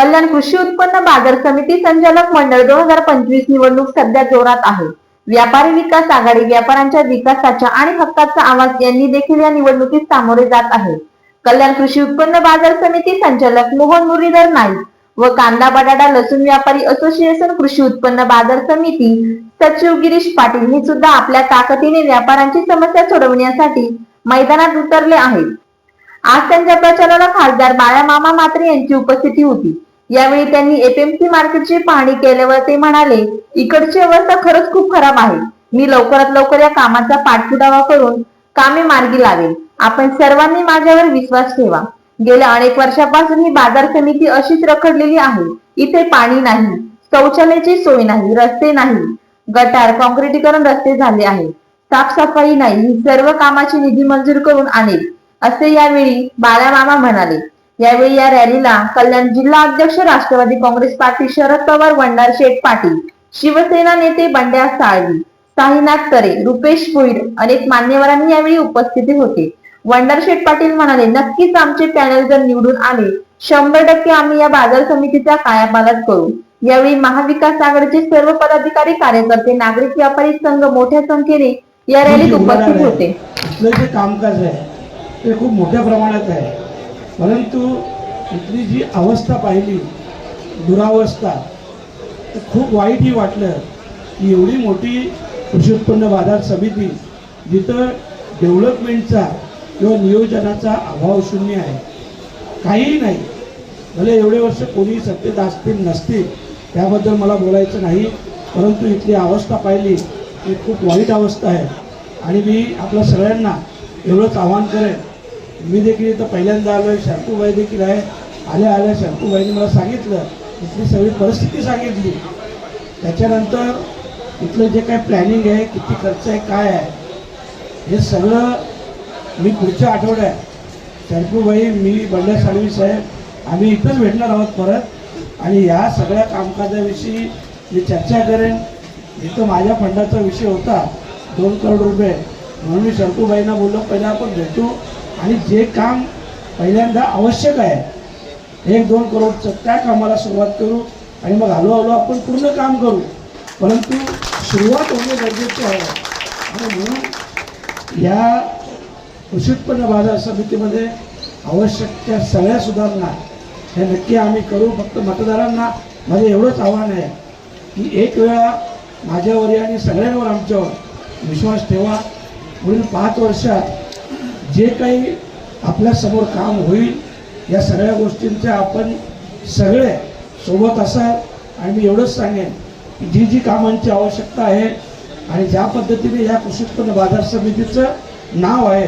कल्याण कृषी उत्पन्न बाजार समिती संचालक मंडळ दोन हजार पंचवीस निवडणूक सध्या जोरात आहे. व्यापारी विकास आघाडी व्यापाऱ्यांच्या विकासाच्या आणि हक्काचा आवाज यांनी देखील या निवडणुकीत सामोरे जात आहे. कल्याण कृषी उत्पन्न बाजार समिती संचालक मोहन मुरलीधर नाईक व कांदा बटाटा लसूण व्यापारी असोसिएशन कृषी उत्पन्न बाजार समिती सचिव गिरीश पाटील हे सुद्धा आपल्या ताकदीने व्यापाऱ्यांची समस्या सोडवण्यासाठी मैदानात उतरले आहेत. आज त्यांच्या प्रचाराला खासदार बाळा मामा मात्रे यांची उपस्थिती होती. यावेळी त्यांनी एपीएमसी मार्केटची पाहणी केल्यावर ते म्हणाले इकडची अवस्था खरंच खूप खराब आहे. मी लवकरात लवकर या कामाचा पाठपुरावा करून कामे मार्गी लावेल आपण सर्वांनी माझ्यावर विश्वास ठेवा. गेल्या अनेक वर्षापासून ही बाजार समिती अशीच रखडलेली आहे. इथे पाणी नाही शौचालयाची सोय नाही रस्ते नाही. गटार कॉन्क्रिटीकरण रस्ते झाले आहे साफसफाई नाही सर्व कामाची निधी मंजूर करून आणेल. असे यावेळी बाळामामा म्हणाले. यावेळी या रॅलीला कल्याण जिल्हा अध्यक्ष राष्ट्रवादी काँग्रेस पार्टी शरद पवार वंडार शेठ पाटील शिवसेना नेते बंड्या साळवी साईनाथ तरे रुपेश भोईर अनेक मान्यवरांनी यावेळी उपस्थिती होते. वंडार शेठ पाटील म्हणाले नक्कीच आमचे पॅनल जर निवडून आले शंभर टक्के आम्ही या बाजार समितीचा कायापालट करू. यावेळी महाविकास आघाडीचे सर्व पदाधिकारी कार्यकर्ते नागरिक व्यापारी संघ मोठ्या संख्येने या रॅलीत उपस्थित होते. कामकाज आहे ते खूप मोठ्या प्रमाणात आहे. परंतु इथली जी अवस्था पाहिली दुरावस्था तर खूप वाईटही वाटलं. की एवढी मोठी कृषी उत्पन्न बाजार समिती जिथं डेव्हलपमेंटचा किंवा नियोजनाचा अभाव शून्य आहे. काहीही नाही. भले एवढे वर्ष कोणी सत्तेत असतील नसतील त्याबद्दल मला बोलायचं नाही परंतु इथली अवस्था पाहिली ही खूप वाईट अवस्था आहे. आणि मी आपल्या सगळ्यांना एवढंच आवाहन करेन मी देखील इथं पहिल्यांदा आलो आहे शंकूबाई देखील आहे. आल्या आल्या शंकूबाईने मला सांगितलं इथली सगळी परिस्थिती सांगितली. त्याच्यानंतर इथलं जे काय प्लॅनिंग आहे किती खर्च आहे काय आहे हे सगळं मी पुढच्या आठवड्यात शंकूबाई मी बंडा साळवी साहेब आम्ही इथंच भेटणार आहोत परत. आणि या सगळ्या कामकाजाविषयी मी चर्चा करेन. इथं माझ्या फंडाचा विषय होता दोन करोड रुपये. म्हणून मी शंकूबाईंना बोललो पहिला आपण भेटू. आणि जे काम पहिल्यांदा आवश्यक आहे एक दोन करोडचं त्या कामाला सुरुवात करू आणि मग हळूहळू आपण पूर्ण काम करू. परंतु सुरुवात होणे गरजेचे आहे. आणि म्हणून या कृषी उत्पन्न बाजार समितीमध्ये आवश्यक त्या सगळ्या सुधारणा ह्या नक्की आम्ही करू. फक्त मतदारांना माझं एवढंच आव्हान आहे की एक वेळा माझ्यावर आणि सगळ्यांवर आमच्यावर विश्वास ठेवा. पुढील पाच वर्षात जे काही आपल्यासमोर काम होईल या सगळ्या गोष्टींचे आपण सगळे सोबत असाल. आणि मी एवढंच सांगेन की जी जी कामांची आवश्यकता आहे आणि ज्या पद्धतीने या कृषी उत्पन्न बाजार समितीचं नाव आहे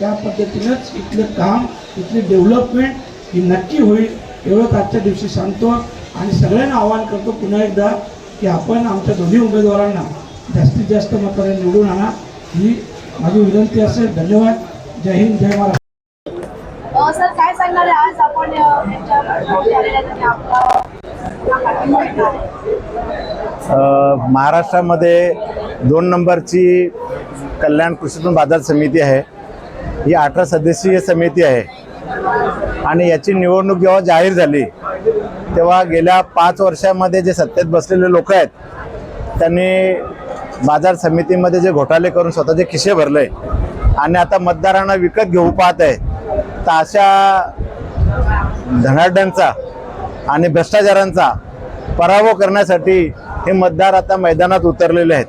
त्या पद्धतीनंच इथलं काम इथली डेव्हलपमेंट ही नक्की होईल. एवढंच आजच्या दिवशी सांगतो आणि सगळ्यांना आवाहन करतो पुन्हा एकदा की आपण आमच्या दोन्ही उमेदवारांना जास्तीत जास्त मताने निवडून आणा. ही माझी विनंती असेल. धन्यवाद. जय हिंद जय महाराष्ट्र. सर काय सांगणार आहे? आज आपण महाराष्ट्रामध्ये दोन नंबरची कल्याण कृषी बाजार समिती आहे. ही अठरा सदस्यीय समिती आहे. आणि याची निवडणूक जेव्हा जाहीर झाली तेव्हा गेल्या पाच वर्षामध्ये जे सत्तेत बसलेले लोक आहेत त्यांनी बाजार समितीमध्ये जे घोटाळे करून स्वतःचे खिसे भरले आणि आता मतदारांना विकत घेऊ पाहत आहे. तर अशा धनाढ्यांचा आणि भ्रष्टाचारांचा पराभव करण्यासाठी हे मतदार आता मैदानात उतरलेले आहेत.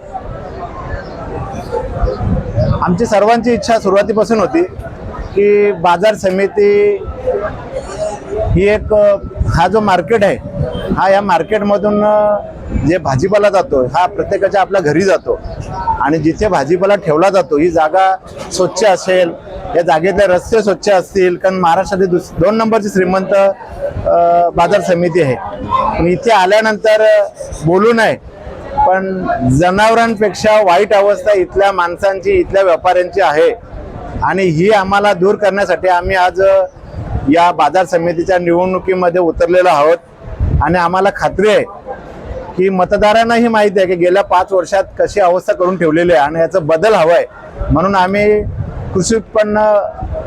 आमची सर्वांची इच्छा सुरुवातीपासून होती की बाजार समिती ही एक हा जो मार्केट आहे हा या मार्केटमधून जे भाजीपाला जातो हा प्रत्येकाच्या आपल्या घरी जातो. आणि जिथे भाजीपाला ठेवला जातो ही जागा स्वच्छ असेल या जागेतले रस्ते स्वच्छ असतील कारण महाराष्ट्रातील दुस दोन नंबरची श्रीमंत बाजार समिती आहे. पण इथे आल्यानंतर बोलू नये. पण जनावरांपेक्षा वाईट अवस्था इथल्या माणसांची इथल्या व्यापाऱ्यांची आहे. आणि ही आम्हाला दूर करण्यासाठी आम्ही आज या बाजार समितीच्या निवडणुकीमध्ये उतरलेलो आहोत. आणि आम्हाला खात्री आहे की मतदारांनाही माहिती आहे की गेल्या पाच वर्षात कशी अवस्था करून ठेवलेली आहे आणि याचा बदल हवा आहे म्हणून आम्ही कृषी उत्पन्न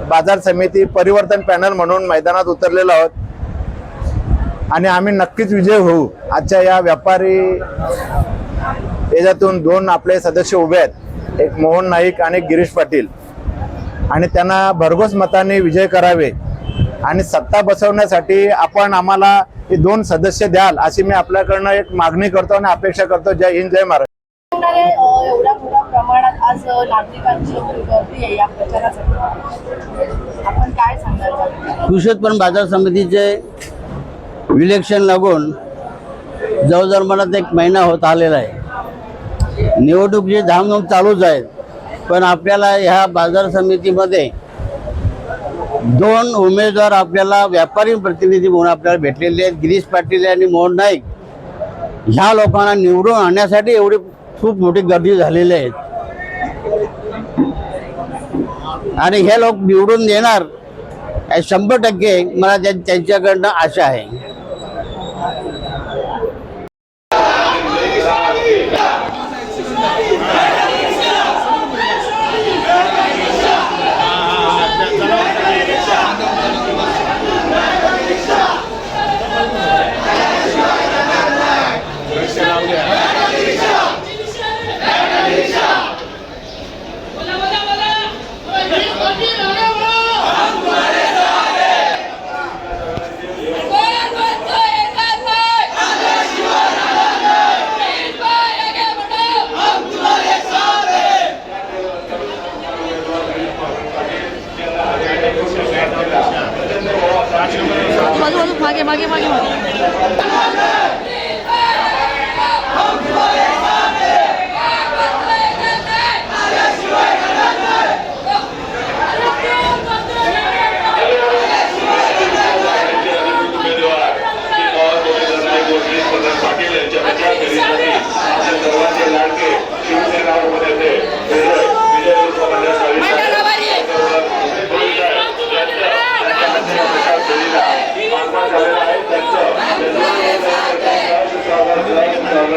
बाजार समिती परिवर्तन पॅनल म्हणून मैदानात उतरलेलो आहोत. आणि आम्ही नक्कीच विजय होऊ. आजच्या या व्यापारी याच्यातून दोन आपले सदस्य उभे आहेत. एक मोहन नाईक आणि गिरीश पाटील. आणि त्यांना भरघोस मताने विजय करावे. आणि सत्ता बसवण्यासाठी आपण आम्हाला हे दोन सदस्य द्याल अशी मी आपल्याकडनं एक मागणी करतो आणि अपेक्षा करतो. जय हिंद जय अ, एवढ्या मोठ्या प्रमाणात आज अ, नागरिकांची एवढी गर्दी आहे या प्रचारासाठी. आपण काय सांगाल? कृषी उत्पन्न बाजार समितीचे विलेक्शन लागून जवळजवळ मला एक महिना होत आलेला आहे. निवडणुकीची धामधूम चालूच आहेत पण आपल्याला ह्या बाजार समितीमध्ये दोन उमेदवार आपल्याला व्यापारी प्रतिनिधी म्हणून आपल्याला भेटलेले आहेत. गिरीश पाटील आणि मोहन नाईक. ह्या लोकांना निवडून आणण्यासाठी एवढी खूप मोठी गर्दी झालेली आहे. आणि हे लोक निवडून देणार हे शंभर टक्के मला त्यांच्याकडनं आशा आहे. मागे मागे मागे मागे उमेदवार पाटील यांच्या प्रचार फेरीसाठी आपल्या सर्वांचे लाडके शिवसेना उपनेते विजय विजय उर्फ मंडळ प्रचार फेरीला आगमन झालेलं आहे त्यांचं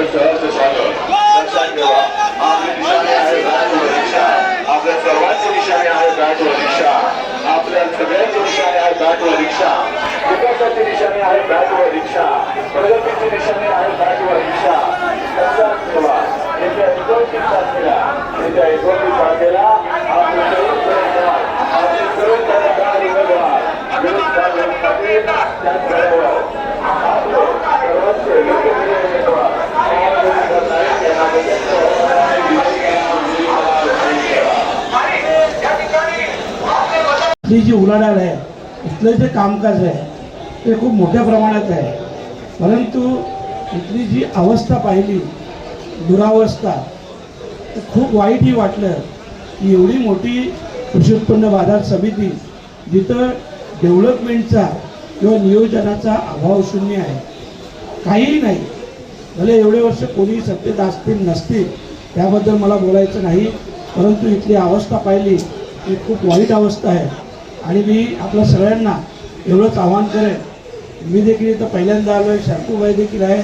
सहर्ष स्वागत लक्षात ठेवा आपली निशाणी आहे बॅट व रिक्षा आपल्या सर्वांची निशाणी आहे बॅट व रिक्षा आपल्या सगळ्यांची निशाणी आहे बॅट व रिक्षा विकासाची निशाणी आहे बॅट व रिक्षा प्रगतीची दिशेने आहे बॅट रिक्षा लक्षात ठेवा. येत्या एकोणतीस तारखेला येत्या एकोणतीस तारखेला आपले उमेदवार आपले उमेदवार पाटील आपले सर्वांचे उमेदवार नाईक यांना ही जी उलाढाल आहे इथलं जे कामकाज आहे ते खूप मोठ्या प्रमाणात आहे. परंतु इथली जी अवस्था पाहिली दुरावस्था खूप वाईटही वाटलं की एवढी मोठी कृषी उत्पन्न बाजार समिती जिथं डेव्हलपमेंटचा किंवा नियोजनाचा अभाव शून्य आहे. काहीही नाही. भले एवढे वर्ष कोणी सत्तेत असतील नसतील त्याबद्दल मला बोलायचं नाही. परंतु इथली अवस्था पाहिली ही खूप वाईट अवस्था आहे. आणि मी आपल्या सगळ्यांना एवढंच आव्हान करेन मी देखील इथं पहिल्यांदा आलो आहे शांतूबाई देखील आहे.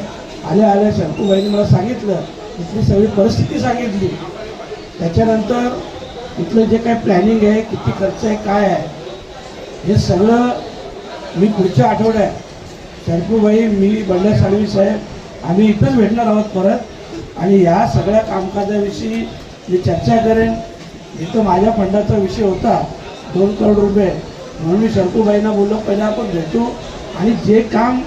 आल्या आल्या. शांतूबाईने मला सांगितलं. इथली सगळी परिस्थिती सांगितली. त्याच्यानंतर इथलं जे काही प्लॅनिंग आहे किती खर्च आहे काय आहे हे सगळं मी पुढच्या आठवड्यात शांतूबाई मी बंड्या साळवी साहेब आम्ही इथंच भेटणार आहोत परत. आणि या सगळ्या कामकाजाविषयी मी चर्चा करेन. इथं माझ्या फंडाचा विषय होता. दोन करोड रुपये. म्हणून मी शंकूबाईंना बोललो पहिला आपण भेटू. आणि जे काम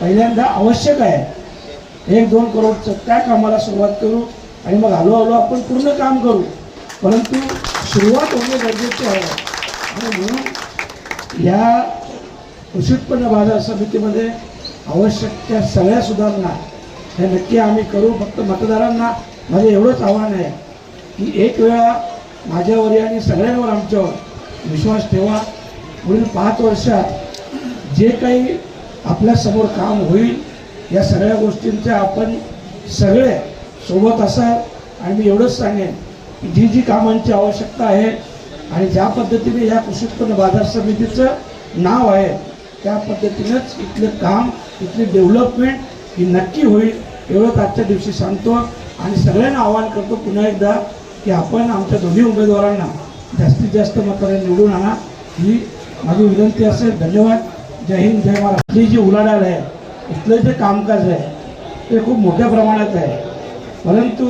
पहिल्यांदा आवश्यक आहे एक दोन करोडचं त्या कामाला सुरुवात करू आणि मग हळूहळू आपण पूर्ण काम करू. परंतु सुरुवात होणे गरजेचे आहे. आणि म्हणून या कृषी उत्पन्न बाजार समितीमध्ये आवश्यक त्या सगळ्या सुधारणा हे नक्की आम्ही करू. फक्त मतदारांना माझं एवढंच आव्हान आहे की एक वेळा माझ्यावर आणि सगळ्यांवर आमच्यावर विश्वास ठेवा. पुढील पाच वर्षात जे काही आपल्यासमोर काम होईल या सगळ्या गोष्टींचे आपण सगळे सोबत असाल. आणि मी एवढंच सांगेन की जी जी कामांची आवश्यकता आहे आणि ज्या पद्धतीने या कृषी उत्पन्न बाजार समितीचं नाव आहे त्या पद्धतीनंच इथलं काम इथली डेव्हलपमेंट ही नक्की होईल एवढंच आजच्या दिवशी सांगतो. आणि सगळ्यांना आवाहन करतो पुन्हा एकदा की आपण आमच्या दोन्ही उमेदवारांना जास्तीत जास्त मताने निवडून आणा. ही माझी विनंती असेल. धन्यवाद. जय हिंद जय महाराष्ट्र ही जी उलाढाल आहे इथलं जे कामकाज आहे ते खूप मोठ्या प्रमाणात आहे. परंतु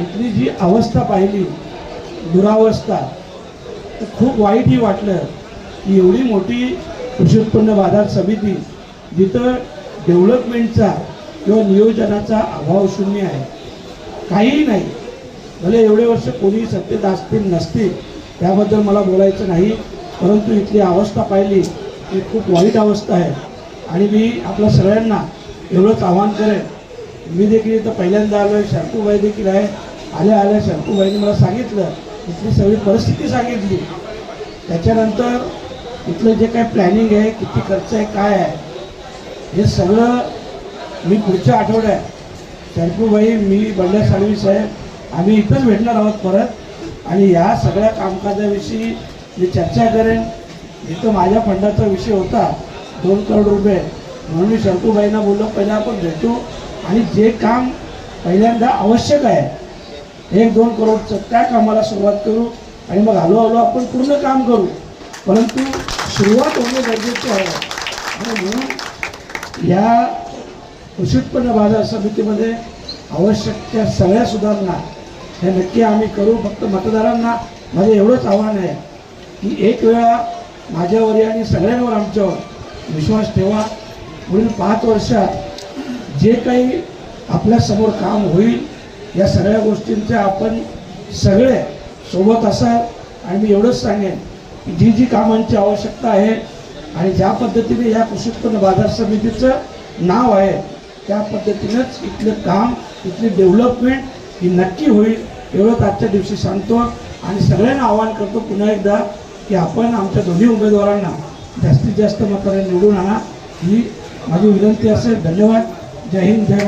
इथली जी अवस्था पाहिली दुरावस्था तर खूप वाईटही वाटलं की एवढी मोठी कृषी उत्पन्न बाजार समिती जिथं डेव्हलपमेंटचा किंवा नियोजनाचा अभाव शून्य आहे. काहीही नाही. भले एवढे वर्ष कोणी सत्तेत असतील नसतील त्याबद्दल मला बोलायचं नाही परंतु इथली अवस्था पाहिली ही खूप वाईट अवस्था आहे. आणि मी आपल्या सगळ्यांना एवढंच आव्हान करेन. मी देखील इथं पहिल्यांदा आलो आहे शंकूबाई देखील आहे. आल्या आल्या शंकूबाईने मला सांगितलं इथली सगळी परिस्थिती सांगितली. त्याच्यानंतर इथलं जे काय प्लॅनिंग आहे किती खर्च आहे काय आहे हे सगळं मी पुढच्या आठवड्यात शंकूबाई मी बंड्या साळवी साहेब आम्ही इथंच भेटणार आहोत परत. आणि या सगळ्या कामकाजाविषयी मी चर्चा करेन. इथं माझ्या फंडाचा विषय होता. दोन करोड रुपये. म्हणून मी शंकूबाईंना बोललो पहिला आपण भेटू आणि जे काम पहिल्यांदा आवश्यक आहे एक दोन करोडचं त्या कामाला सुरुवात करू आणि मग हळूहळू आपण पूर्ण काम करू. परंतु सुरुवात होणे गरजेचं आहे. आणि म्हणून या कृषी उत्पन्न बाजार समितीमध्ये आवश्यक त्या सगळ्या सुधारणा ह्या नक्की आम्ही करू. फक्त मतदारांना माझं एवढंच आव्हान आहे की एक वेळा माझ्यावर आणि सगळ्यांवर आमच्यावर विश्वास ठेवा. पुढील पाच वर्षात जे काही आपल्यासमोर काम होईल या सगळ्या गोष्टींचे आपण सगळे सोबत असाल. आणि मी एवढंच सांगेन की जी जी कामांची आवश्यकता आहे आणि ज्या पद्धतीने या कृषी उत्पन्न बाजार समितीचं नाव आहे त्या पद्धतीनंच इथलं काम इथली डेव्हलपमेंट ही नक्की होईल. एवढंच आजच्या दिवशी सांगतो आणि सगळ्यांना आवाहन करतो पुन्हा एकदा की आपण आमच्या दोन्ही उमेदवारांना जास्तीत जास्त मताने निवडून आणा. ही माझी विनंती असेल. धन्यवाद. जय हिंद जय महाराज